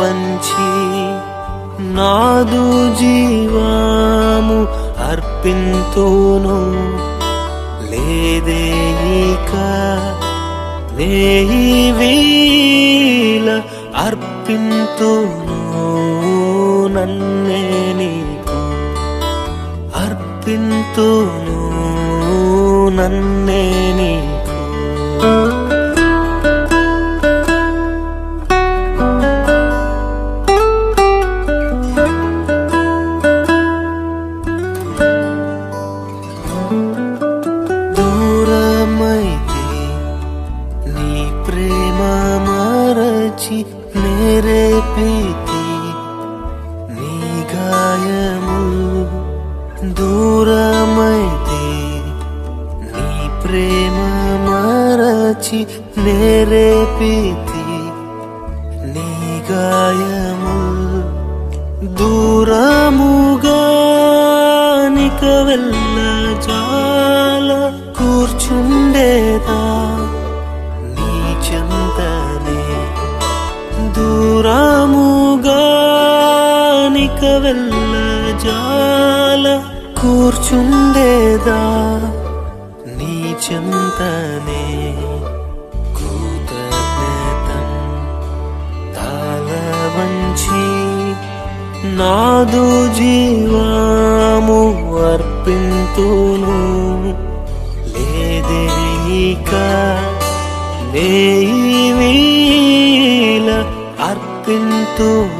వంచి నాదు జీవాము అర్పితూను. లేదేక లేయి వీల అర్పింతును నన్నే నీకు. అర్పింతును నన్నే నీకు. మరచి నేరేపితి నీ గాయము దూరమైతే నీ ప్రేమ మరచి నేరేపితి నీ గాయము దూరముగా వెళ్ళ జాల కూర్చుండేదా? నిక వెళ్ళ జాల కూర్చుండేదా నీ చెంతనే కృతజ్ఞతం తాళ వంచి నాదు జీవాము అర్పింతును. లేదేక నేల అర్పింతును.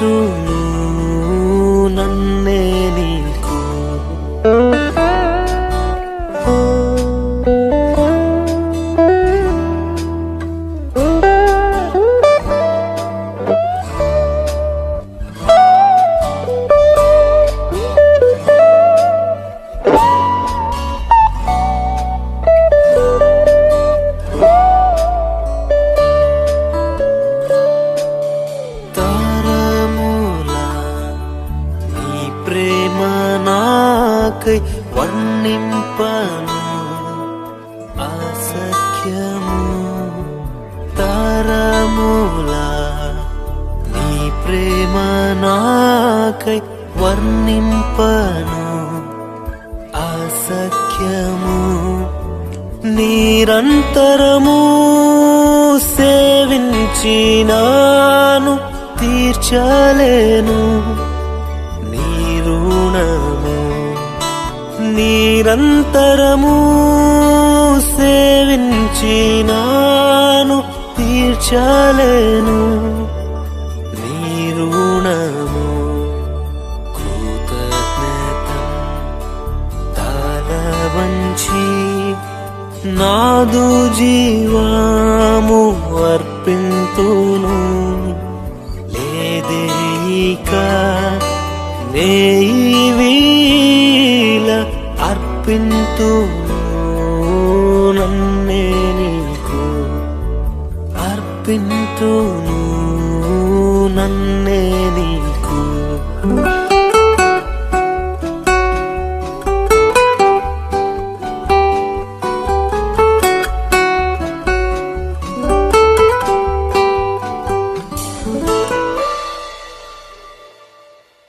అర్పింతును నాకై వర్ణింపను ఆసఖ్యము తరముల నీ ప్రేమ నాకై వర్ణింపను ఆసఖ్యము నిరంతరము సేవించినాను తీర్చలేను నిరంతరము సేవించినాను తీర్చలేను. నీ రుణము కృతజ్ఞతం తాళ వంచి నాదు జీవాము అర్పింతును. లేదే నే అర్పింతును నన్నే నీకు అర్పింతును నన్నే నీకు.